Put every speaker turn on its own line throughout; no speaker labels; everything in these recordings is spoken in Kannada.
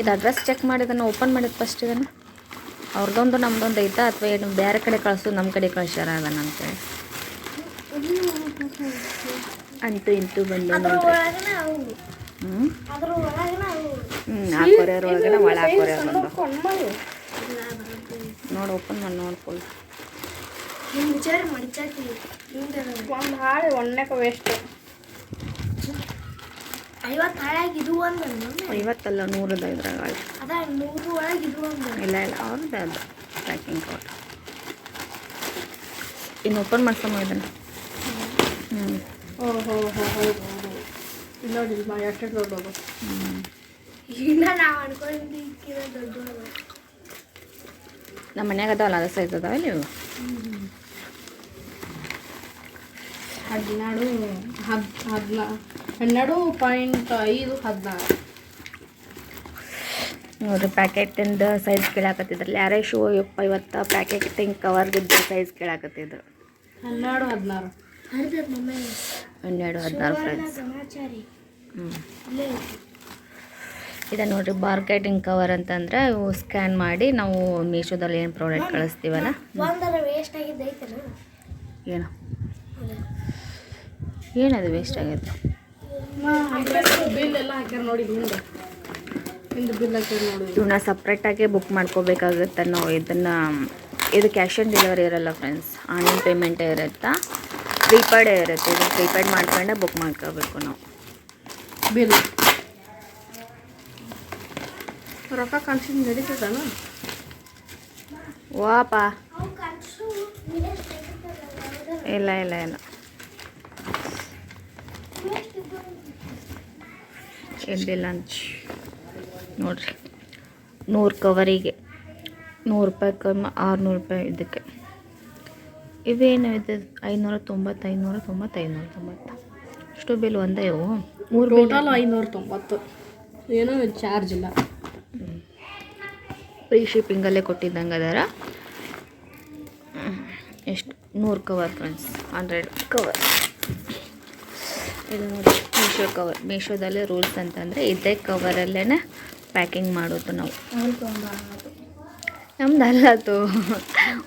ಇದು ಅಡ್ರೆಸ್ ಚೆಕ್ ಮಾಡಿದನ್ನು ಓಪನ್ ಮಾಡಿದ ಫಸ್ಟ್ ಇದನ್ನು. ಅವ್ರದ್ದೊಂದು ನಮ್ಮದೊಂದು ಐತಾ ಅಥವಾ ಏನು? ಬೇರೆ ಕಡೆ ಕಳಿಸು ನಮ್ಮ ಕಡೆ ಕಳ್ಸ್ಯಾರ ಅದನ್ನ ಅಂತೇಳಿ ಅಂತೂ ಇಂತೂ ಬಂದು ನೋಡ್ರಿ. ಹ್ಞೂ ಹ್ಞೂ ಆ ಕೊರಿಯರ್ ಒಳಗಡೆ ಒಳ ಕೊರಿಯರ್ ಬಂದು.
ಇಲ್ಲ ಬರುತ್ತೆ
ನೋಡಿ ಓಪನ್ ಮಾಡಿ
ನೋಡ್ಕೊಳ್ಳಿ.
ಒಂದು ಹಾಳು ಒಣ್ಣಕ್ಕೆ ವೇಸ್ಟ್
ಐವತ್ತು ಹಾಳಾಗಿ ಇದು ಒಂದು
ಐವತ್ತಲ್ಲ ನೂರದ ಇದ್ರಾಗ
ಅದ ನೂರು ಒಳಗೆ ಇದು ಒಂದು
ಇಲ್ಲ ಇಲ್ಲ ಅವ್ರದ್ದು ಅದು. ಪ್ಯಾಕಿಂಗ್ ಕವರ್ ಇನ್ನು ಓಪನ್ ಮಾಡ್ಸಮ್ಮ ಇದನ್ನು. ಹ್ಞೂ
ಓ ಹೋ ಹೋ ಹೌದು ಇಲ್ಲ ನೋಡಿ ಮಾ ಎಷ್ಟು ದೊಡ್ಡದು
ಇನ್ನ ನಾವು ದೊಡ್ಡ
ನಮ್ಮ ಮನ್ಯಾಗ ಅದಾವಲ್ಲ ಅದ ಸೈಜ್ ಅದಾವ ನೀವು
ಹದಿನಾರು ಹದ್ ಹದಿನಾ ಹನ್ನೆರಡು ಪಾಯಿಂಟ್ ಐದು ಹದಿನಾರು.
ನೋಡಿರಿ ಪ್ಯಾಕೆಟಿಂದ ಸೈಜ್ ಕೇಳಾಕತ್ತಿದ್ರಲ್ಲ ಯಾರೇ ಶೂ ಯಪ್ಪ ಇವತ್ತು ಪ್ಯಾಕೆಟಿಂಗ್ ಕವರ್ಗಿದ್ದ ಸೈಜ್ ಕೇಳಾಕತ್ತಿದ್ರು.
ಹನ್ನೆರಡು ಹದಿನಾರು.
ಹನ್ನೆರಡು ಹದಿನಾರು ಫ್ರೆಂಡ್ಸ್
ಸಮಾಚಾರಿ
ಹ್ಞೂ ಇದೆ ನೋಡಿರಿ ಮಾರ್ಕೆಟಿಂಗ್ ಕವರ್ ಅಂತಂದ್ರೆ ಇವು ಸ್ಕ್ಯಾನ್ ಮಾಡಿ ನಾವು ಮೀಶೋದಲ್ಲಿ ಏನು ಪ್ರಾಡಕ್ಟ್ ಕಳಿಸ್ತೀವಲ್ಲ? ಏನು? ಏನದು ವೇಸ್ಟ್ ಆಗೈತೆ? ಇವನ್ನ ಸಪ್ರೇಟಾಗೆ ಬುಕ್ ಮಾಡ್ಕೋಬೇಕಾಗುತ್ತೆ ನಾವು ಇದನ್ನು ಇದು ಕ್ಯಾಶ್ ಆನ್ ಡೆಲಿವರಿ ಇರಲ್ಲ ಫ್ರೆಂಡ್ಸ್ ಆನ್ಲೈನ್ ಪೇಮೆಂಟೇ ಇರುತ್ತೆ? ಪ್ರೀಪೇಡೇ ಇರುತ್ತೆ. ಇದು ಪ್ರೀಪೇಡ್ ಮಾಡ್ಕೊಂಡೆ ಬುಕ್ ಮಾಡ್ಕೋಬೇಕು ನಾವು.
ಬಿಲ್. ರೊಕ್ಕ ಕಳ್ಸಿದ್ ನಡೀತದನ
ವಾಪ. ಇಲ್ಲ ಇಲ್ಲ ಇಲ್ಲ. ಎಲ್ಲಿ ಲಂಚ್ ನೋಡ್ರಿ. ನೂರು ಕವರಿಗೆ. ನೂರು ರೂಪಾಯಿ ಕಮ್ಮಿ ಆರುನೂರು ರೂಪಾಯಿ ಇದಕ್ಕೆ. ಇವೇನು ಇದೆ? ಐನೂರ ತೊಂಬತ್ತು ಐನೂರ ತೊಂಬತ್ತು ಐನೂರ ತೊಂಬತ್ತು. ಅಷ್ಟು ಬಿಲ್ ಒಂದೇ ಇವು ಮೂರು
ಟೋಟಲ್ ಐನೂರ ತೊಂಬತ್ತು. ಏನೋ ಚಾರ್ಜ್ ಇಲ್ಲ.
ಫ್ರೀ ಶಿಪ್ಪಿಂಗಲ್ಲೇ ಕೊಟ್ಟಿದ್ದಂಗೆ ಅದರ. ಎಷ್ಟು? ನೂರು ಕವರ್ ಫ್ರೆಂಡ್ಸ್ ಹಂಡ್ರೆಡ್ ಕವರ್ ಇದು ನೋಡಿ ಮೀಶೋ ಕವರ್ ಮೀಶೋದಲ್ಲೇ ರೂಲ್ಸ್ ಅಂತಂದರೆ ಇದೇ ಕವರಲ್ಲೇ ಪ್ಯಾಕಿಂಗ್ ಮಾಡೋದು ನಾವು. ನಮ್ದು ಅಲ್ಲದು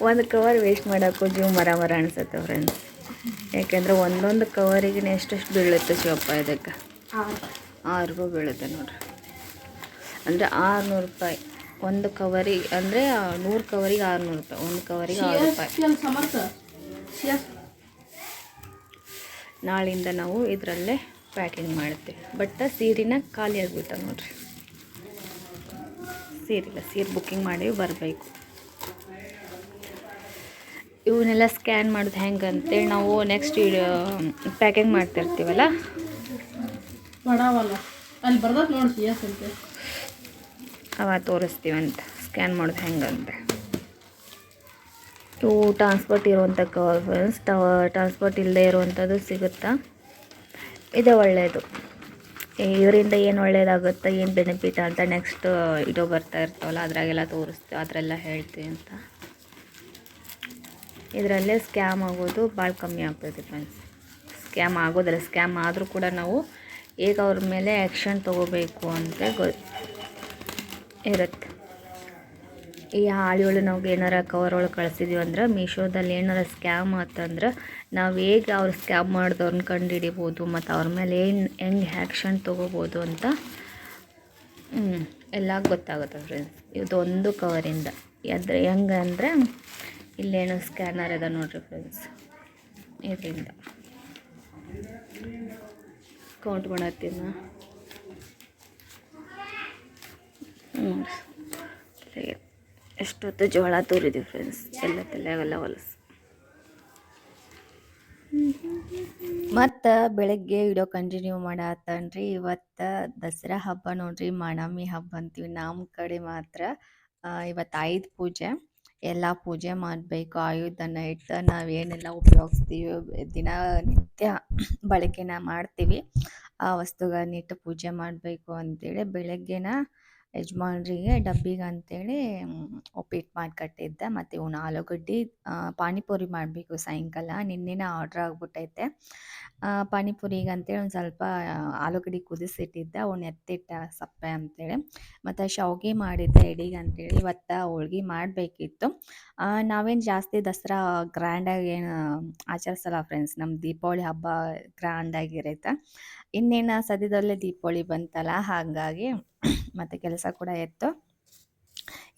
ಒಂದು ಕವರ್ ವೇಸ್ಟ್ ಮಾಡೋಕ್ಕೂ ಜೀವ ಮರ ಮರ ಅನ್ಸುತ್ತೆ ಫ್ರೆಂಡ್ಸ್ ಯಾಕೆಂದರೆ ಒಂದೊಂದು ಕವರಿಗೆ ಎಷ್ಟೆಷ್ಟು ಬೀಳುತ್ತೆ ಶಿವಪ್ಪ ಇದಕ್ಕೆ? ಆರು ರೂಪಾಯಿ ಬೀಳುತ್ತೆ ನೋಡ್ರಿ. ಅಂದರೆ ಆರುನೂರು ರೂಪಾಯಿ. ಒಂದು ಕವರಿಗೆ ಅಂದರೆ ನೂರು ಕವರಿಗೆ ಆರುನೂರು ರೂಪಾಯಿ. ಒಂದು ಕವರಿಗೆ ಆರು ರೂಪಾಯಿ. ನಾಳಿಂದ ನಾವು ಇದರಲ್ಲೇ ಪ್ಯಾಕಿಂಗ್ ಮಾಡ್ತೀವಿ. ಬಟ್ ಸೀರೆನ ಖಾಲಿ ಆಗ್ಬಿಟ್ಟ ನೋಡ್ರಿ. ಸೀರಿಲ್ಲ ಸೀರೆ ಬುಕ್ಕಿಂಗ್ ಮಾಡಿ ಬರಬೇಕು. ಇವನ್ನೆಲ್ಲ ಸ್ಕ್ಯಾನ್ ಮಾಡೋದು ಹೆಂಗೆ ಅಂತೇಳಿ ನಾವು ನೆಕ್ಸ್ಟ್ ಪ್ಯಾಕಿಂಗ್ ಮಾಡ್ತಿರ್ತೀವಲ್ಲ? ಅವ ತೋರಿಸ್ತೀವಂತ ಸ್ಕ್ಯಾನ್ ಮಾಡೋದು ಹೆಂಗಂತೆ ಇವು ಟ್ರಾನ್ಸ್ಪೋರ್ಟ್ ಇರುವಂಥ ಕವರ್ ಫ್ರೆಂಡ್ಸ್ ಟ್ರಾನ್ಸ್ಪೋರ್ಟ್ ಇಲ್ಲದೆ ಇರುವಂಥದ್ದು ಸಿಗುತ್ತಾ? ಇದು ಒಳ್ಳೆಯದು ಇವರಿಂದ ಏನು ಒಳ್ಳೇದಾಗುತ್ತೆ, ಏನು ಬೆನಿಫಿಟ್ ಅಂತ ನೆಕ್ಸ್ಟ್ ಇದು ಬರ್ತಾ ಇರ್ತಾವಲ್ಲ, ಅದರಾಗೆಲ್ಲ ತೋರಿಸ್ತೀವಿ ಅದರೆಲ್ಲ ಹೇಳ್ತೀವಿ ಅಂತ. ಇದರಲ್ಲೇ ಸ್ಕ್ಯಾಮ್ ಆಗೋದು ಭಾಳ ಕಮ್ಮಿ ಆಗ್ತೈತಿ ಫ್ರೆಂಡ್ಸ್ ಸ್ಕ್ಯಾಮ್ ಆಗೋದಿಲ್ಲ ಸ್ಕ್ಯಾಮ್ ಆದರೂ ಕೂಡ ನಾವು ಈಗ ಅವ್ರ ಮೇಲೆ ಆ್ಯಕ್ಷನ್ ತೊಗೋಬೇಕು ಅಂತ ಗೊ ಇರುತ್ತೆ. ಈ ಹಾಳಿಗಳು ನಾವು ಏನಾರ ಕವರ್ ಒಳಗೆ ಕಳಿಸಿದೀವಿ ಅಂದ್ರೆ ಮೀಶೋದಲ್ಲಿ ಏನಾರ ಸ್ಕ್ಯಾಮ್ ಆತಂದ್ರೆ ನಾವು ಹೇಗೆ ಅವ್ರು ಸ್ಕ್ಯಾಮ್ ಮಾಡಿದವ್ರನ್ನ ಕಂಡು ಹಿಡಿಬೋದು ಮತ್ತು ಅವ್ರ ಮೇಲೆ ಏನು, ಹೆಂಗೆ ಆ್ಯಕ್ಷನ್ ತೊಗೋಬೋದು ಅಂತ ಎಲ್ಲ ಗೊತ್ತಾಗುತ್ತೆ ಫ್ರೆಂಡ್ಸ್ ಇದೊಂದು ಕವರಿಂದ ಅದ್ರ ಹೆಂಗೆ ಅಂದರೆ ಇಲ್ಲೇನು ಸ್ಕ್ಯಾನರ್ ಇದೆ ನೋಡಿರಿ ಫ್ರೆಂಡ್ಸ್ ಇದರಿಂದ. ಕೌಂಟ್ ಮಾಡತ್ತೀನ? ನೋಡ್ರಿ ಎಷ್ಟೊತ್ತು ಜೋಳ ತೋರಿದ್ವಿ ಫ್ರೆಂಡ್ಸ್ ಎಲ್ಲ ತಲೆಯಾಗೆಲ್ಲ ಹೊಲಸು. ಮತ್ತು ಬೆಳಗ್ಗೆ ವಿಡಿಯೋ ಕಂಟಿನ್ಯೂ ಮಾಡತ್ತನ್ರಿ ಇವತ್ತು ದಸರಾ ಹಬ್ಬ ನೋಡ್ರಿ, ಮಣಮಿ ಹಬ್ಬ ಅಂತೀವಿ. ನಮ್ಮ ಕಡೆ ಮಾತ್ರ ಇವತ್ತು ಆಯುಧ ಪೂಜೆ. ಎಲ್ಲ ಪೂಜೆ ಮಾಡಬೇಕು. ಆಯುಧನ ಇಟ್ಟು ನಾವೇನೆಲ್ಲ ಉಪಯೋಗಿಸ್ತೀವಿ. ದಿನ ನಿತ್ಯ ಬಳಕೆನ ಮಾಡ್ತೀವಿ. ಆ ವಸ್ತುಗಳನ್ನಿಟ್ಟು ಪೂಜೆ ಮಾಡಬೇಕು ಅಂತೇಳಿ ಬೆಳಗ್ಗೆನ ಯಜಮಾನ್ರಿಗೆ ಡಬ್ಬಿಗೆ ಅಂತೇಳಿ ಉಪ್ಪಿಟ್ಟು ಮಾಡಿ ಕಟ್ಟಿದ್ದೆ ಮತ್ತು ಇವನು ಆಲೂಗಡ್ಡೆ ಪಾನಿಪುರಿ ಮಾಡಬೇಕು ಸಾಯಂಕಾಲ. ನಿನ್ನೆನೇ ಆರ್ಡ್ರ್ ಆಗಿಬಿಟ್ಟೈತೆ. ಪಾನಿಪುರಿಗೆ ಅಂತೇಳಿ ಒಂದು ಸ್ವಲ್ಪ ಆಲೂಗಡ್ಡೆ ಕುದಿಸಿಟ್ಟಿದ್ದೆ. ಅವ್ನು ಎತ್ತಿಟ್ಟ ಸಪ್ಪೆ ಅಂತೇಳಿ. ಮತ್ತು ಶಾವ್ಗೆ ಮಾಡಿದ್ದೆ ಎಡಿಗೆ ಅಂತೇಳಿ. ಇವತ್ತು ಹೋಳ್ಗೆ ಮಾಡಬೇಕಿತ್ತು. ನಾವೇನು ಜಾಸ್ತಿ ದಸರಾ ಗ್ರ್ಯಾಂಡಾಗಿ ಏನು ಆಚರಿಸಲ್ಲ ಫ್ರೆಂಡ್ಸ್ ನಮ್ಮ ದೀಪಾವಳಿ ಹಬ್ಬ ಗ್ರ್ಯಾಂಡಾಗಿರುತ್ತೆ ಇನ್ನೇನು ಸದ್ಯದಲ್ಲೇ ದೀಪಾವಳಿ ಬಂತಲ್ಲ, ಹಾಗಾಗಿ ಮತ್ತು ಕೆಲಸ ಕೂಡ ಎತ್ತು.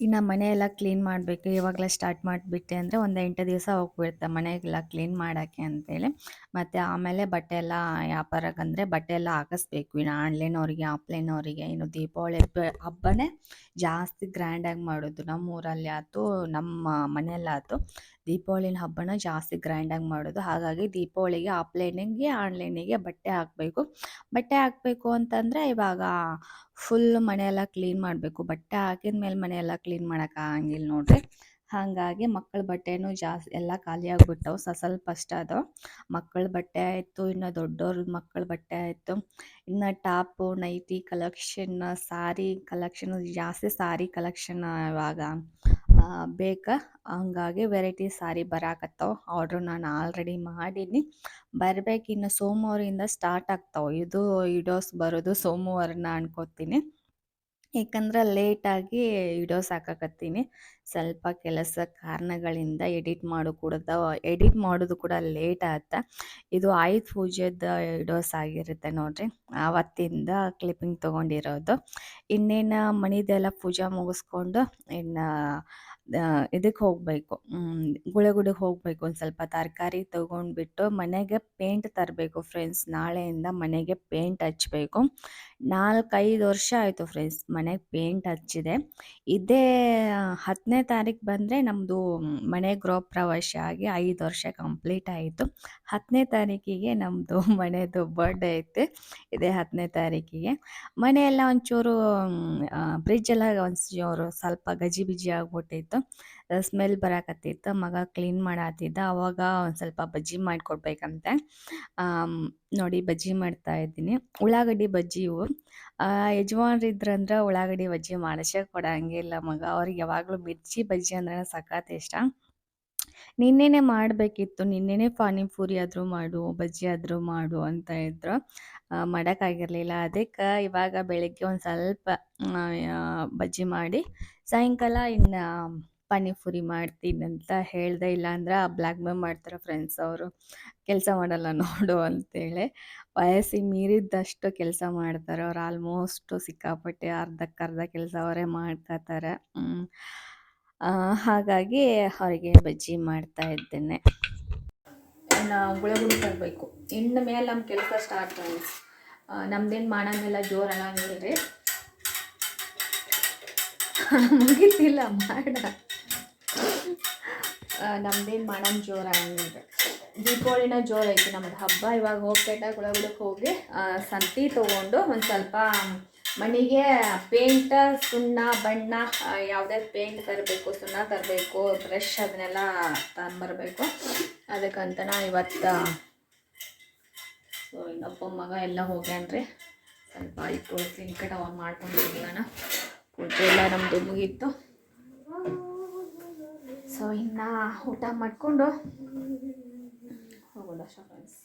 ಇನ್ನು ಮನೆಯೆಲ್ಲ ಕ್ಲೀನ್ ಮಾಡಬೇಕು, ಇವಾಗಲೇ ಸ್ಟಾರ್ಟ್ ಮಾಡಿಬಿಟ್ಟೆ ಅಂದರೆ ಒಂದು ಎಂಟು ದಿವಸ ಹೋಗ್ಬಿಡ್ತಾ ಮನೆಗೆಲ್ಲ ಕ್ಲೀನ್ ಮಾಡೋಕ್ಕೆ ಅಂತೇಳಿ. ಮತ್ತು ಆಮೇಲೆ ಬಟ್ಟೆ ಎಲ್ಲ ವ್ಯಾಪಾರಕ್ಕಂದರೆ ಬಟ್ಟೆ ಎಲ್ಲ ಹಾಕಿಸ್ಬೇಕು. ಇನ್ನು ಆನ್ಲೈನವ್ರಿಗೆ ಆಫ್ಲೈನವರಿಗೆ ಇನ್ನು ದೀಪಾವಳಿ ಹಬ್ಬ, ಹಬ್ಬನೇ ಜಾಸ್ತಿ ಗ್ರ್ಯಾಂಡಾಗಿ ಮಾಡೋದು. ನಮ್ಮ ಊರಲ್ಲಿ ಆಯ್ತು, ನಮ್ಮ ಮನೆಯಲ್ಲಾಯ್ತು. ದೀಪಾವಳಿನ ಹಬ್ಬನ ಜಾಸ್ತಿ ಗ್ರ್ಯಾಂಡಾಗಿ ಮಾಡೋದು. ಹಾಗಾಗಿ ದೀಪಾವಳಿಗೆ ಆಫ್ಲೈನಿಗೆ ಆನ್ಲೈನಿಗೆ ಬಟ್ಟೆ ಹಾಕಬೇಕು. ಬಟ್ಟೆ ಹಾಕಬೇಕು ಅಂತಂದರೆ ಇವಾಗ ಫುಲ್ ಮನೆಯೆಲ್ಲ ಕ್ಲೀನ್ ಮಾಡಬೇಕು. ಬಟ್ಟೆ ಹಾಕಿದ ಮೇಲೆ ಮನೆಯೆಲ್ಲ ಕ್ಲೀನ್ ಮಾಡೋಕ್ಕಾಗಂಗಿಲ್ಲ ನೋಡ್ರಿ. ಹಾಗಾಗಿ ಮಕ್ಕಳ ಬಟ್ಟೆನೂ ಜಾಸ್ತಿ ಎಲ್ಲ ಖಾಲಿ ಸಸಲ್ ಸ, ಸ್ವಲ್ಪ ಅದಾವ. ಮಕ್ಕಳ ಬಟ್ಟೆ ಆಯಿತು, ಇನ್ನು ದೊಡ್ಡವ್ರ ಮಕ್ಕಳ ಬಟ್ಟೆ ಆಯಿತು. ಇನ್ನು top, nighty collection sari collection ಜಾಸ್ತಿ ಸಾರಿ ಕಲೆಕ್ಷನ್ ಇವಾಗ ಬೇಕಾ? ಹಂಗಾಗಿ ವೆರೈಟಿ ಸಾರಿ ಬರಾಕತ್ತಾವ. ಆರ್ಡ್ರ್ ನಾನು ಆಲ್ರೆಡಿ ಮಾಡೀನಿ. ಬರಬೇಕು ಇನ್ನು ಸೋಮವಾರದಿಂದ ಸ್ಟಾರ್ಟ್ ಆಗ್ತಾವೆ. ಇದು ಇಡೋಸ್ ಬರೋದು ಸೋಮವಾರನ ಅನ್ಕೋತೀನಿ. ಏಕೆಂದ್ರೆ ಲೇಟಾಗಿ ವಿಡಿಯೋಸ್ ಹಾಕಕತ್ತೀನಿ. ಸ್ವಲ್ಪ ಕೆಲಸ ಕಾರಣಗಳಿಂದ ಎಡಿಟ್ ಮಾಡು ಕೂಡ ಎಡಿಟ್ ಮಾಡೋದು ಕೂಡ ಲೇಟ್ ಆಗುತ್ತೆ ಇದು ಆಯುಧ ಪೂಜೆದ ವಿಡಿಯೋಸ್ ಆಗಿರುತ್ತೆ ನೋಡ್ರಿ. ಆವತ್ತಿಂದ ಕ್ಲಿಪ್ಪಿಂಗ್ ತೊಗೊಂಡಿರೋದು. ಇನ್ನೇನು ಮನಿದೆಲ್ಲ ಪೂಜೆ ಮುಗಿಸ್ಕೊಂಡು ಇನ್ನು ಇದಕ್ಕೆ ಹೋಗಬೇಕು. ಗುಳೆಗುಡಿಗೆ ಹೋಗಬೇಕು. ಒಂದು ಸ್ವಲ್ಪ ತರಕಾರಿ ತೊಗೊಂಡ್ಬಿಟ್ಟು ಮನೆಗೆ ಪೇಂಟ್ ತರಬೇಕು ಫ್ರೆಂಡ್ಸ್ ನಾಳೆಯಿಂದ ಮನೆಗೆ ಪೇಂಟ್ ಹಚ್ಚಬೇಕು ನಾಲ್ಕೈದು ವರ್ಷ ಆಯಿತು ಫ್ರೆಂಡ್ಸ್ ಮನೆಗೆ ಪೇಂಟ್ ಹಚ್ಚಿದೆ. ಇದೇ ಹತ್ತನೇ ತಾರೀಕು ಬಂದರೆ ನಮ್ಮದು ಮನೆ ಗೃಹ ಪ್ರವೇಶ ಆಗಿ ಐದು ವರ್ಷ ಕಂಪ್ಲೀಟ್ ಆಯಿತು. ಹತ್ತನೇ ತಾರೀಕಿಗೆ ನಮ್ಮದು ಮನೆಯದು ಬರ್ಡೇ ಐತೆ ಇದೇ ಹತ್ತನೇ ತಾರೀಕಿಗೆ. ಮನೆಯೆಲ್ಲ ಒಂಚೂರು ಬ್ರಿಡ್ಜ್ ಎಲ್ಲ ಒಂಚೂರು ಸ್ವಲ್ಪ ಗಜಿ ಬಿಜಿ ಸ್ಮೆಲ್ ಬರಾಕತ್ತಿತ್ತು, ಮಗ ಕ್ಲೀನ್ ಮಾಡತ್ತಿದ್ದ ಅವಾಗ ಒಂದು ಸ್ವಲ್ಪ ಬಜ್ಜಿ ಮಾಡಿಕೊಡ್ಬೇಕಂತೆ. ನೋಡಿ ಬಜ್ಜಿ ಮಾಡ್ತಾ ಇದ್ದೀನಿ. ಉಳ್ಳಾಗಡ್ಡಿ ಬಜ್ಜಿ ಇವು. ಯಜಮಾನ್ರು ಇದ್ರಂದ್ರೆ ಉಳ್ಳಾಗಡ್ಡಿ ಬಜ್ಜಿ ಮಾಡಿಸೇ ಕೊಡಂಗಿಲ್ಲ ಮಗ. ಅವ್ರಿಗೆ ಯಾವಾಗಲೂ ಮಿರ್ಚಿ ಬಜ್ಜಿ ಅಂದ್ರೆ ಸಖತ್ ಇಷ್ಟ. ನಿನ್ನೆನೆ ಮಾಡಬೇಕಿತ್ತು. ನಿನ್ನೆನೆ ಪಾನಿಪುರಿ ಆದರೂ ಮಾಡು, ಬಜ್ಜಿ ಆದರೂ ಮಾಡು ಅಂತ ಇದ್ರು. ಮಾಡೋಕ್ಕಾಗಿರ್ಲಿಲ್ಲ ಅದಕ್ಕೆ ಇವಾಗ ಬೆಳಗ್ಗೆ ಒಂದು ಸ್ವಲ್ಪ ಬಜ್ಜಿ ಮಾಡಿ ಸಾಯಂಕಾಲ ಇನ್ನು ಪಾನಿಪುರಿ ಮಾಡ್ತೀನಿ ಅಂತ ಹೇಳ್ದೆ ಇಲ್ಲಾಂದ್ರೆ ಬ್ಲ್ಯಾಕ್ ಮೇಲ್ ಮಾಡ್ತಾರೆ ಫ್ರೆಂಡ್ಸ್ ಅವರು. ಕೆಲಸ ಮಾಡಲ್ಲ ನೋಡು ಅಂತೇಳಿ. ವಯಸ್ಸಿ ಮೀರಿದ್ದಷ್ಟು ಕೆಲಸ ಮಾಡ್ತಾರೆ. ಅವ್ರು ಆಲ್ಮೋಸ್ಟ್ ಸಿಕ್ಕಾಪಟ್ಟೆ ಅರ್ಧಕ್ಕರ್ಧ ಕೆಲಸ ಅವರೇ ಮಾಡ್ಕೋತಾರೆ ಹಾಗಾಗಿ ಅವರಿಗೆ ಬಜ್ಜಿ ಮಾಡ್ತಾ ಇದ್ದೇನೆ. ಗುಳಗುಡಿ ತರಬೇಕು. ಇನ್ನು ಮೇಲೆ ನಮ್ಮ ಕೆಲಸ ಸ್ಟಾರ್ಟ್ ಫ್ರೆಂಡ್ಸ್ ನಮ್ದೇನು ಮಾಡೋಂಗಿಲ್ಲ ಜೋರಲ್ಲ ಅನ್ನಂಗಿಲ್ರಿ ಮುಗಿತಿಲ್ಲ, ಮಾಡ. ನಮ್ದೇನು ಮಾಡೋಣ, ಜೋರ ಆಗಂಗಿಲ್ಲ ದೀಪಾವಳಿನ ಜೋರ ಐತಿ, ನಮ್ದು ಹಬ್ಬ ಇವಾಗ ಹೋಗ್ತೈಟ ಗುಳಗುಳಕ್ಕೆ ಹೋಗಿ. ಸಂತಿ ತೊಗೊಂಡು ಒಂದು ಸ್ವಲ್ಪ ಮನೆಗೆ ಪೇಂಟ ಸುಣ್ಣ, ಬಣ್ಣ ಯಾವುದೇ ಪೇಂಟ್ ತರಬೇಕು, ಸುಣ್ಣ ತರಬೇಕು ಬ್ರಷ್ ಅದನ್ನೆಲ್ಲ ತಂದ್ಬರ್ಬೇಕು. ಅದಕ್ಕಂತ ನಾ ಇವತ್ತು ಸೊ ಇನ್ನೊಬ್ಬ ಮಗ ಎಲ್ಲ ಹೋಗ್ಯಾನ್ರಿ. ಸ್ವಲ್ಪ ಈ ಸಿಂಕಟ ಕಡೆ ಮಾಡ್ಕೊಂಡು ಮಾಡ್ಕೊಂಡಿದ್ದಾನ ಪೂಜೆ ಎಲ್ಲ ನಮ್ಮದು ಮುಗೀತು. ಸೊ ಇನ್ನು ಊಟ ಮಾಡಿಕೊಂಡು ಹೋಗೋಣ ಫ್ರೆಂಡ್ಸ್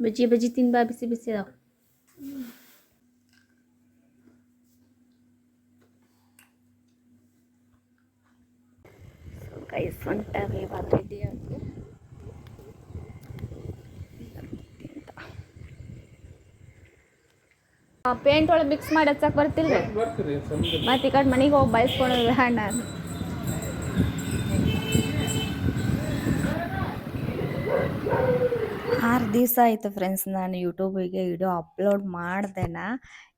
ಬಜ್ಜಿ ಬಜ್ಜಿ ತಿನ್ಬಾ ಬಿಸಿ ಬಿಸಿ ಅದಾವ ಕೈ ಸೊಂಟ ಇವಾಗ ರೆಡಿ ಆಗಿ ಪೇಂಟ್ ಒಳಗೆ ಮಿಕ್ಸ್ ಮಾಡಿ ಹಚ್ಚಕ್ ಬರ್ತಿಲ್ಲ ಮತ್ತೆ ಈ ಕಡೆ ಮನೆಗೆ ಹೋಗಿ ಬಯಸ್ಕೊಳೋದು ಹಣ್ಣ ಆರು ದಿವಸ ಆಯಿತು ಫ್ರೆಂಡ್ಸ್ ನಾನು ಯೂಟ್ಯೂಬಿಗೆ ವಿಡಿಯೋ ಅಪ್ಲೋಡ್ ಮಾಡ್ದೇನ.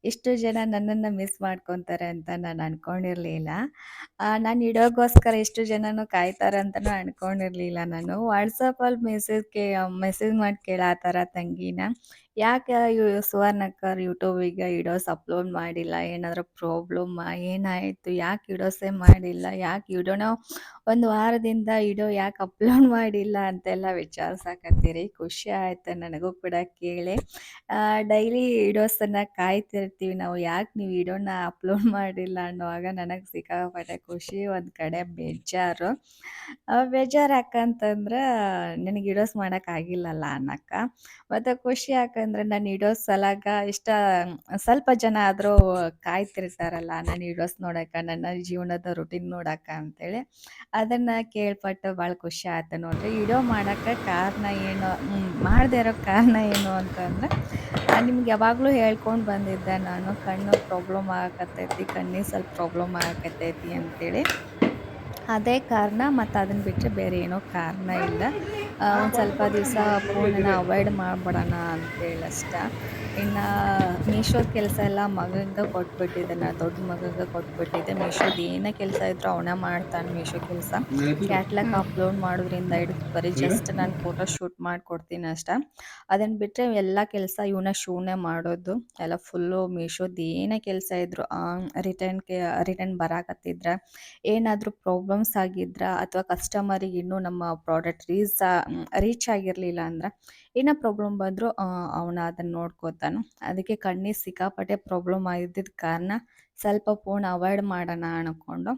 ಇಷ್ಟು ಜನ ನನ್ನನ್ನು ಮಿಸ್ ಮಾಡ್ಕೊತಾರೆ ಅಂತ ನಾನು ಅನ್ಕೊಂಡಿರಲಿಲ್ಲ. ನಾನು ಇಡೋಕ್ಕೋಸ್ಕರ ಇಷ್ಟು ಜನನು ಕಾಯ್ತಾರೆ ಅಂತಲೂ ಅನ್ಕೊಂಡಿರಲಿಲ್ಲ ನಾನು. ವಾಟ್ಸಪ್ಪಲ್ಲಿ ಮೆಸೇಜ್ ಕೇ ಮೆಸೇಜ್ ಮಾಡಿ ಕೇಳೋ ಆ ಥರ ತಂಗಿನ. ಯಾಕೆ ಸುವರ್ಣಕ್ಕರ್ ಯೂಟ್ಯೂಬಿಗೆ ಇಡೋಸ್ ಅಪ್ಲೋಡ್ ಮಾಡಿಲ್ಲ? ಏನಾದರೂ ಪ್ರಾಬ್ಲಮ್ ಏನಾಯಿತು? ಯಾಕೆ ಇಡೋಸೇ ಮಾಡಿಲ್ಲ? ಯಾಕೆ ಇಡೋಣ ಒಂದು ವಾರದಿಂದ ಇಡೋ ಯಾಕೆ ಅಪ್ಲೋಡ್ ಮಾಡಿಲ್ಲ ಅಂತೆಲ್ಲ ವಿಚಾರಿಸಾಕತ್ತೀರಿ. ಖುಷಿ ಆಯ್ತು ನನಗೂ ಕೂಡ ಕೇಳಿ. ಡೈಲಿ ವಿಡಿಯೋಸನ್ನು ಕಾಯ್ತಿರ್ತೀವಿ ನಾವು ಯಾಕೆ ನೀವು ವಿಡಿಯೋನ ಅಪ್ಲೋಡ್ ಮಾಡಿಲ್ಲ ಅನ್ನುವಾಗ ನನಗೆ ಸಿಕ್ಕಾಪಟ್ಟೆ ಖುಷಿ, ಒಂದು ಕಡೆ ಬೇಜಾರು. ಬೇಜಾರು ಯಾಕಂತಂದ್ರೆ ನನಗೆ ಇಡೋಸ್ ಮಾಡೋಕ್ಕಾಗಿಲ್ಲಲ್ಲ ಅನ್ನಕ್ಕ. ಮತ್ತು ಖುಷಿ ಯಾಕಂದ್ರೆ ನಾನು ಇಡೋಸ್ ಸಲಾಗ ಇಷ್ಟ, ಸ್ವಲ್ಪ ಜನ ಆದರೂ ಕಾಯ್ತಿರ್ತಾರಲ್ಲ ನಾನು ಇಡೋಸ್ ನೋಡಕ್ಕೆ, ನನ್ನ ಜೀವನದ ರುಟೀನ್ ನೋಡಕ್ಕ ಅಂತೇಳಿ. ಅದನ್ನು ಕೇಳ್ಪಟ್ಟು ಭಾಳ ಖುಷಿ ಆಯ್ತು ನೋಡ್ರಿ. ಇಡೋ ಮಾಡೋಕ್ಕೆ ಕಾರಣ ಏನು ಮಾಡದೇ ಇರೋ ಕಾರಣ ಏನು ಅಂತಂದ್ರೆ ನಿಮ್ಗೆ ಯಾವಾಗಲೂ ಹೇಳ್ಕೊಂಡು ಬಂದಿದ್ದೆ, ನಾನು ಕಣ್ಣು ಪ್ರಾಬ್ಲಮ್ ಆಗಕತ್ತೈತಿ ಕಣ್ಣಿಗೆ ಸ್ವಲ್ಪ ಪ್ರಾಬ್ಲಮ್ ಆಗಕತ್ತೈತಿ ಅಂತೇಳಿ. ಅದೇ ಕಾರಣ ಮತ್ತು ಅದನ್ನು ಬಿಟ್ಟರೆ ಬೇರೆ ಏನೋ ಕಾರಣ ಇಲ್ಲ. ಒಂದು ಸ್ವಲ್ಪ ದಿವಸ ಫೋನನ್ನು ಅವಾಯ್ಡ್ ಮಾಡಿಬಿಡೋಣ ಅಂತೇಳಿ ಅಷ್ಟ ಇನ್ನು ಮೀಶೋದ ಕೆಲಸ ಎಲ್ಲ ಮಗಂಗೆ ಕೊಟ್ಬಿಟ್ಟಿದ್ದೆ ನಾನು ದೊಡ್ಡ ಮಗಂಗೆ ಕೊಟ್ಬಿಟ್ಟಿದ್ದೆ ಮೀಶೋದ ಏನೇ ಕೆಲಸ ಇದ್ರೂ ಅವನೇ ಮಾಡ್ತಾನೆ ಮೀಶೋ ಕೆಲಸ. ಕ್ಯಾಟ್ಲಾಗ್ ಅಪ್ಲೋಡ್ ಮಾಡೋದ್ರಿಂದ ಹಿಡಿದು ಬರೀ ಜಸ್ಟ್ ನಾನು ಫೋಟೋ ಶೂಟ್ ಮಾಡಿಕೊಡ್ತೀನಿ ಅಷ್ಟೆ. ಅದನ್ನು ಬಿಟ್ಟರೆ ಎಲ್ಲ ಕೆಲಸ ಇವನ ಶೂನೇ ಮಾಡೋದು. ಎಲ್ಲ ಫುಲ್ಲು ಮೀಶೋದ ಏನೇ ಕೆಲಸ ಇದ್ದರೂ ರಿಟರ್ನ್ಗೆ ರಿಟರ್ನ್ ಬರಾಕತ್ತಿದ್ರೆ, ಏನಾದರೂ ಪ್ರಾಬ್ಲಮ್ಸ್ ಆಗಿದ್ರೆ, ಅಥವಾ ಕಸ್ಟಮರಿಗೆ ಇನ್ನೂ ನಮ್ಮ ಪ್ರಾಡಕ್ಟ್ ರೀಸ್ ರೀಚ್ ಆಗಿರಲಿಲ್ಲ ಅಂದ್ರೆ ಏನೋ ಪ್ರಾಬ್ಲಮ್ ಬಂದರೂ ಅವನ ಅದನ್ನು ನೋಡ್ಕೋತಾನು. ಅದಕ್ಕೆ ಕಣ್ಣಿಗೆ ಸಿಕ್ಕಾಪಟ್ಟೆ ಪ್ರಾಬ್ಲಮ್ ಆಗಿದ್ದಿದ್ದ ಕಾರಣ ಸ್ವಲ್ಪ ಫೋನ್ ಅವಾಯ್ಡ್ ಮಾಡೋಣ ಅನ್ಕೊಂಡು,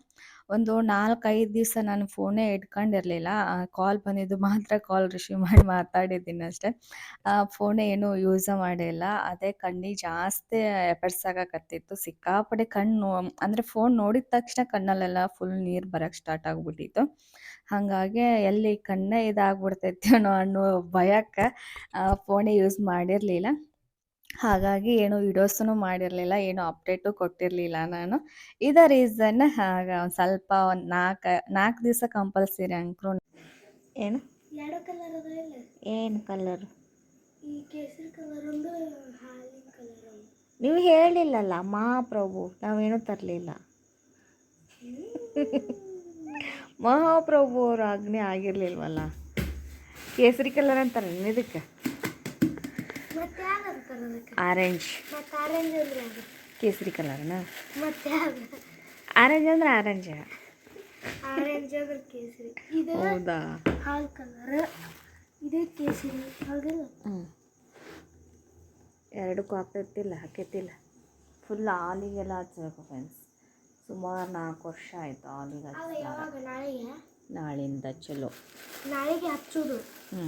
ಒಂದು ನಾಲ್ಕೈದು ದಿವಸ ನಾನು ಫೋನೇ ಇಟ್ಕೊಂಡಿರಲಿಲ್ಲ. ಕಾಲ್ ಬಂದಿದ್ದು ಮಾತ್ರ ಕಾಲ್ ರಿಸೀವ್ ಮಾಡಿ ಮಾತಾಡಿದ್ದೀನಿ ಅಷ್ಟೇ. ಫೋನೇ ಏನು ಯೂಸ ಮಾಡಿಲ್ಲ. ಅದೇ ಕಣ್ಣಿಗೆ ಜಾಸ್ತಿ ಎಫೆಕ್ಟ್ಸ್ ಆಗಕತ್ತಿತ್ತು. ಸಿಕ್ಕಾಪಡೆ ಕಣ್ಣು ಅಂದರೆ ಫೋನ್ ನೋಡಿದ ತಕ್ಷಣ ಕಣ್ಣಲ್ಲೆಲ್ಲ ಫುಲ್ ನೀರು ಬರೋಕ್ಕೆ ಸ್ಟಾರ್ಟ್ ಆಗಿಬಿಟ್ಟಿತ್ತು. ಹಾಗಾಗಿ ಎಲ್ಲಿ ಕಣ್ಣೇ ಇದಾಗ್ಬಿಡ್ತೈತೇನೋ ಅನ್ನೋ ಭಯಕ್ಕೆ ಫೋನೆ ಯೂಸ್ ಮಾಡಿರಲಿಲ್ಲ. ಹಾಗಾಗಿ ಏನು ವಿಡಿಯೋಸೂ ಮಾಡಿರಲಿಲ್ಲ ಏನು ಅಪ್ಡೇಟು ಕೊಟ್ಟಿರಲಿಲ್ಲ ನಾನು. ಇದೇ ರೀಸನ್ ಹಾಗ ಒಂದು ಸ್ವಲ್ಪ ಒಂದು ನಾಲ್ಕು ನಾಲ್ಕು ದಿವಸ ಕಂಪಲ್ಸರಿ ಅಂಕರು ಏನು? ಏನು ಕಲರ್ ನೀವು ಹೇಳಿಲ್ಲಲ್ಲ ಮಹಾಪ್ರಭು ನಾವೇನು ತರಲಿಲ್ಲ. ಮಹಾಪ್ರಭು ಅವ್ರ ಆಜ್ಞೆ ಆಗಿರಲಿಲ್ವಲ್ಲ? ಕೇಸರಿ ಕಲರ್ ಅಂತಾರೆ ಇದಕ್ಕೆ. ಆರೆಂಜ್
ಮತ್ತೆ ಆರೆಂಜ್ ಅಂದ್ರೆ
ಕೇಸರಿ ಕಲರ್ನ?
ಮತ್ತೆ
ಆರೆಂಜ್ ಅಂದ್ರೆ ಆರೆಂಜ್
ಆರೆಂಜ್ ಅಂದ್ರೆ ಕೇಸರಿ. ಇದು
ಹೌದಾ?
ಹಾಲ್ ಕಲರ್. ಇದು ಕೇಸರಿ. ಹೌದಿಲ್ಲ?
ಎರಡಕ್ಕೂ ಹಾಕೈತಿಲ್ಲ ಹಾಕೈತಿಲ್ಲ ಫುಲ್ ಹಾಲಿಗೆಲ್ಲ ಹಚ್ಬೇಕು ಫ್ರೆಂಡ್ಸ್ ಸುಮಾರು ನಾಲ್ಕು ವರ್ಷ ಆಯಿತು
ನಾಳೆಗೆ?
ನಾಳಿಂದ ಚಲೋ.
ನಾಳೆಗೆ ಹಚ್ಚೋದು.
ಹ್ಞೂ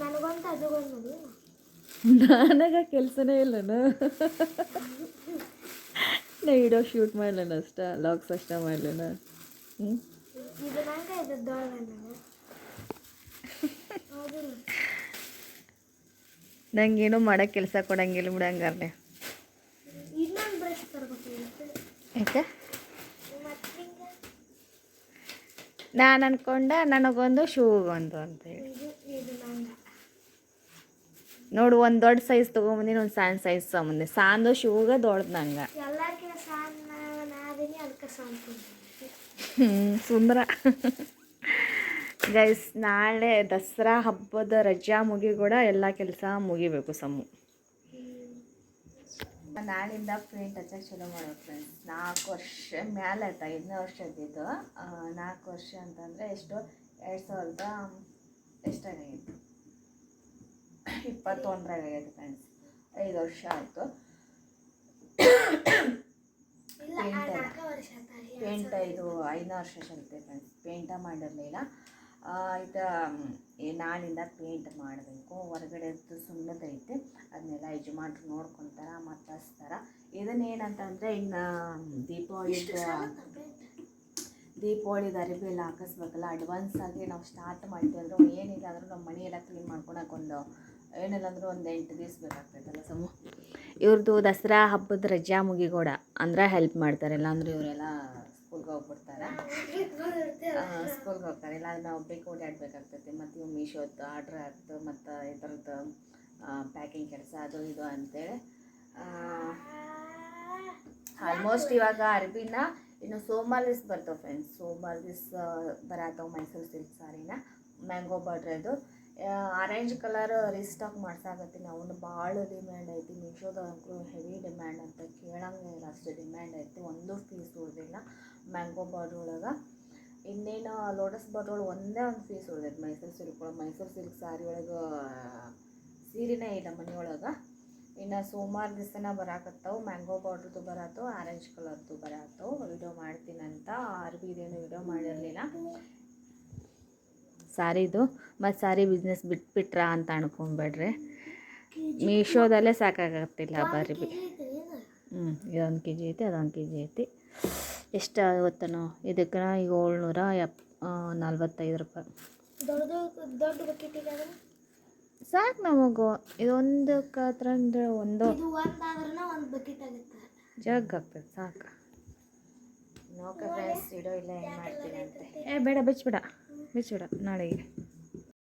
ನನಗೊಂದು
ನನಗೆ ಕೆಲಸನೇ ಇಲ್ಲ ನಾ ಇಡೋ ಶೂಟ್ ಮಾಡ್ಲೇನ ಅಷ್ಟ ಲಾಗ್ಸ್ ಅಷ್ಟ ಮಾಡ್ಲೇನ. ಹ್ಞೂ ನಂಗೇನು ಮಾಡೋ ಕೆಲಸ ಕೊಡಂಗಿಲ್ಲ ಬಿಡು ಯಾಕೆ ನಾನು ಅನ್ಕೊಂಡೆ ನನಗೊಂದು ಶೂಗೊಂದು ಅಂತೇಳಿ ನೋಡು ಒಂದು ದೊಡ್ಡ ಸೈಜ್ ತೊಗೊಂಬಂದಿನಿ ಒಂದು ಸಣ್ಣ ಸೈಜ್ ತೊಗೊಂಬಂದಿ ಸಾಂದು ಶೂಗೆ ದೊಡ್ಡ ನಂಗೆ. ಸುಂದರ. ಗೈಸ್ ನಾಳೆ ದಸರಾ ಹಬ್ಬದ ರಜಾ ಮುಗಿ ಕೂಡ ಎಲ್ಲ ಕೆಲಸ ಮುಗಿಬೇಕು ಸಮ್ಮು. ನಾಳಿಂದ ಪೇಂಟ್ ಹಚ್ಚಕ್ಕೆ ಶುರು ಮಾಡೋ ಫ್ರೆಂಡ್ಸ್ ನಾಲ್ಕು ವರ್ಷ ಮೇಲೆ ಆಯ್ತಾ? ಐದನೇ ವರ್ಷ ಇದ್ದಿದ್ದು. ನಾಲ್ಕು ವರ್ಷ ಅಂತಂದರೆ ಎಷ್ಟು ಎರಡು ಸಾವಿರದ ಎಷ್ಟಾಗೈತೆ ಇಪ್ಪತ್ತೊಂದರಾಗ ಆಗೈತೆ ಫ್ರೆಂಡ್ಸ್ ಐದು ವರ್ಷ ಆಯಿತು.
ಪೇಂಟ್
ಪೇಂಟ್ ಇದು ಐದನೇ ವರ್ಷ ಚಲತೆ ಫ್ರೆಂಡ್ಸ್ ಪೇಂಟ ಮಾಡಿರಲಿಲ್ಲ. ಇದು ನಾಳಿಂದ ಪೇಂಟ್ ಮಾಡಬೇಕು. ಹೊರಗಡೆ ಸುಣ್ಣದೈತೆ ಅದನ್ನೆಲ್ಲ ಯಜಮಾನ್ರು ನೋಡ್ಕೊತಾರ ಮತ್ತು ಹಚ್ತಾರ. ಇದನ್ನೇನಂತಂದರೆ ಇನ್ನು ದೀಪಾವಳಿ ದೀಪಾವಳಿದು ಅರಿಬಿ ಎಲ್ಲ ಹಾಕಿಸ್ಬೇಕಲ್ಲ ಅಡ್ವಾನ್ಸ್ ಆಗಿ ನಾವು ಸ್ಟಾರ್ಟ್ ಮಾಡ್ತೀವಿ. ಅಂದ್ರೆ ಏನಿಲ್ಲ ಅಂದರೂ ನಮ್ಮ ಮನೆ ಎಲ್ಲ ಕ್ಲೀನ್ ಮಾಡ್ಕೊಳಕ್ಕೆ ಒಂದು ಏನಿಲ್ಲ ಅಂದರೂ ಒಂದು ಎಂಟು ದಿವಸ ಬೇಕಾಗ್ತೈತಲ್ಲ ಸಮ. ಇವ್ರದ್ದು ದಸರಾ ಹಬ್ಬದ ರಜಾ ಮುಗಿಗೋಡ ಅಂದ್ರೆ ಹೆಲ್ಪ್ ಮಾಡ್ತಾರೆ. ಇಲ್ಲಾಂದ್ರೆ ಇವರೆಲ್ಲ ಹೋಗ್ಬಿಡ್ತಾರೆ? ಸ್ಕೂಲ್ಗೆ ಹೋಗ್ತಾರೆ. ಇಲ್ಲ, ನಾವು ಬೇಕು ಓಡಾಡಬೇಕಾಗ್ತೈತಿ ಮತ್ತು ಇವು ಮೀಶೋದ್ದು ಆರ್ಡ್ರ್ ಆಗ್ತು ಮತ್ತು ಈ ಥರದ್ದು ಪ್ಯಾಕಿಂಗ್ ಕೆಲಸ, ಅದು ಇದು ಅಂತೇಳಿ. ಆಲ್ಮೋಸ್ಟ್ ಇವಾಗ ಅರ್ಬಿನ, ಇನ್ನು ಸೋಮಾಲಿಸ್ ಬರ್ತವೆ ಫ್ರೆಂಡ್ಸ್ ಸೋಮಾಲಿಸ್ ಬರತ್ತವ ಮೈಸೂರು ಸಿಲ್ಕ್ ಸಾರಿನ ಮ್ಯಾಂಗೋ ಬಾರ್ಡ್ರದು ಆರೆಂಜ್ ಕಲರ್ ರೀಸ್ಟಾಕ್ ಮಾಡ್ಸಾಕತ್ತೀನಿ. ಅವನು ಭಾಳ ಡಿಮ್ಯಾಂಡ್ ಐತಿ. ಮೀಶೋದಂಕರು ಹೆವಿ ಡಿಮ್ಯಾಂಡ್ ಅಂತ ಕೇಳಂಗೆ ಇಲ್ಲ. ಅಷ್ಟು ಡಿಮ್ಯಾಂಡ್ ಐತಿ. ಒಂದು ಪೀಸ್ ಉಳಿದಿಲ್ಲ. ಮ್ಯಾಂಗೋ ಬಾರ್ಡ್ರ್ ಒಳಗೆ. ಇನ್ನೇನು ಲೋಟಸ್ ಬಾರ್ಡ್ರ್ ಒಳಗೆ ಒಂದೇ ಒಂದು ಪೀಸ್ ಉಳಿದೈತೆ. ಮೈಸೂರು ಸಿಲ್ಕ್ ಒಳಗೆ. ಮೈಸೂರು ಸಿಲ್ಕ್ ಸಾರಿ ಒಳಗೆ, ಸೀರೆನೇ ಇಲ್ಲ ಮನೆಯೊಳಗೆ ಇನ್ನು ಸೋಮವಾರ ದಿವಸನ ಬರಾಕತ್ತವು. ಮ್ಯಾಂಗೋ ಬಾರ್ಡ್ರದ್ದು ಬರತ್ತವು ಆರೆಂಜ್ ಕಲರ್ದು ಬರತ್ತವು ವಿಡಿಯೋ ಮಾಡ್ತೀನಂತ. ಅರ್ಬಿದೇನು ವಿಡಿಯೋ ಮಾಡಿರಲಿಲ್ಲ. ಸಾರಿದು ಮತ್ತು ಸ್ಯಾರಿ ಬಿಸ್ನೆಸ್ ಬಿಟ್ಬಿಟ್ರಾ ಅಂತ ಅನ್ಕೊಂಬೇಡ್ರಿ. ಮೀಶೋದಲ್ಲೇ ಸಾಕಾಗತ್ತಿಲ್ಲ ಬರ್ರಿ ಬಿ ಹ್ಞೂ ಇದೊಂದು ಕೆ ಜಿ ಐತಿ ಅದೊಂದು ಕೆ ಜಿ ಐತಿ. ಎಷ್ಟು ಇದಕ್ಕೆ ಈಗ ಏಳ್ನೂರ ಎಪ್ ನಲ್ವತ್ತೈದು ರೂಪಾಯಿ. ಸಾಕು ನಮಗೂ ಇದೊಂದು ಅಂದ್ರೆ ಒಂದು. ಜಗ್ ಆಗ್ತದೆ ಸಾಕು. ನೋಕ ಫ್ರೆಂಡ್ಸ್ ವಿಡಿಯೋ ಇಲ್ಲ ಏನು ಮಾಡ್ತೀನಿ ಅಂತ ಏ ಬೇಡ ಬಿಚ್ಬೇಡ ಬಿಚ್ಬೇಡ ನಾಳೆಗೆ